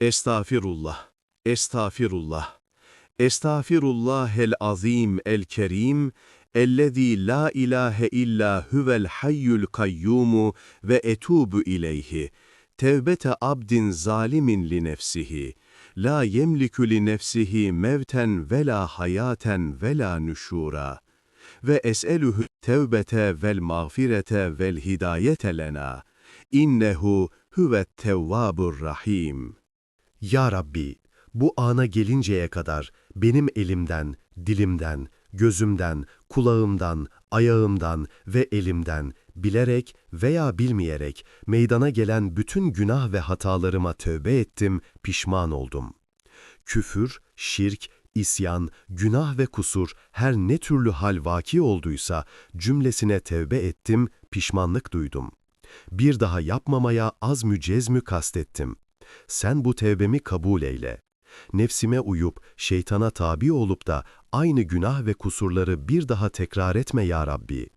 Estağfirullah, estağfirullah. Estağfirullahel azim el kerim, ellezî la ilahe illa huvel hayyul kayyumu ve etubu ileyhi. Tevbete abdin zalimin li nefsihi. La yemliku li nefsihi mevten ve la hayaten ve la nüşura. Ve es'eluhu tevbete vel mağfirete vel hidayete lena. İnnehu huvet tevvabur rahim. Ya Rabbi, bu ana gelinceye kadar benim elimden, dilimden, gözümden, kulağımdan, ayağımdan ve elimden bilerek veya bilmeyerek meydana gelen bütün günah ve hatalarıma tövbe ettim, pişman oldum. Küfür, şirk, isyan, günah ve kusur her ne türlü hal vaki olduysa cümlesine tevbe ettim, pişmanlık duydum. Bir daha yapmamaya az mü cezmü kastettim. Sen bu tevbemi kabul eyle. Nefsime uyup, şeytana tabi olup da aynı günah ve kusurları bir daha tekrar etme ya Rabbi.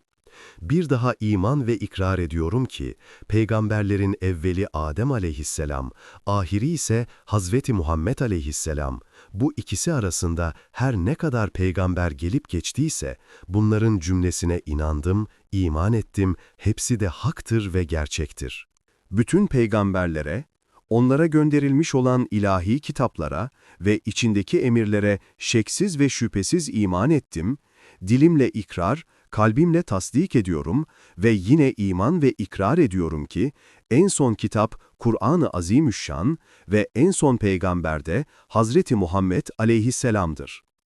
Bir daha iman ve ikrar ediyorum ki, peygamberlerin evveli Adem aleyhisselam, ahiri ise Hazreti Muhammed aleyhisselam, bu ikisi arasında her ne kadar peygamber gelip geçtiyse, bunların cümlesine inandım, iman ettim, hepsi de haktır ve gerçektir. bütün peygamberlere, onlara gönderilmiş olan ilahi kitaplara ve içindeki emirlere şeksiz ve şüphesiz iman ettim, dilimle ikrar, kalbimle tasdik ediyorum ve yine iman ve ikrar ediyorum ki, en son kitap Kur'an-ı Azimüşşan ve en son peygamber de Hazreti Muhammed aleyhisselamdır.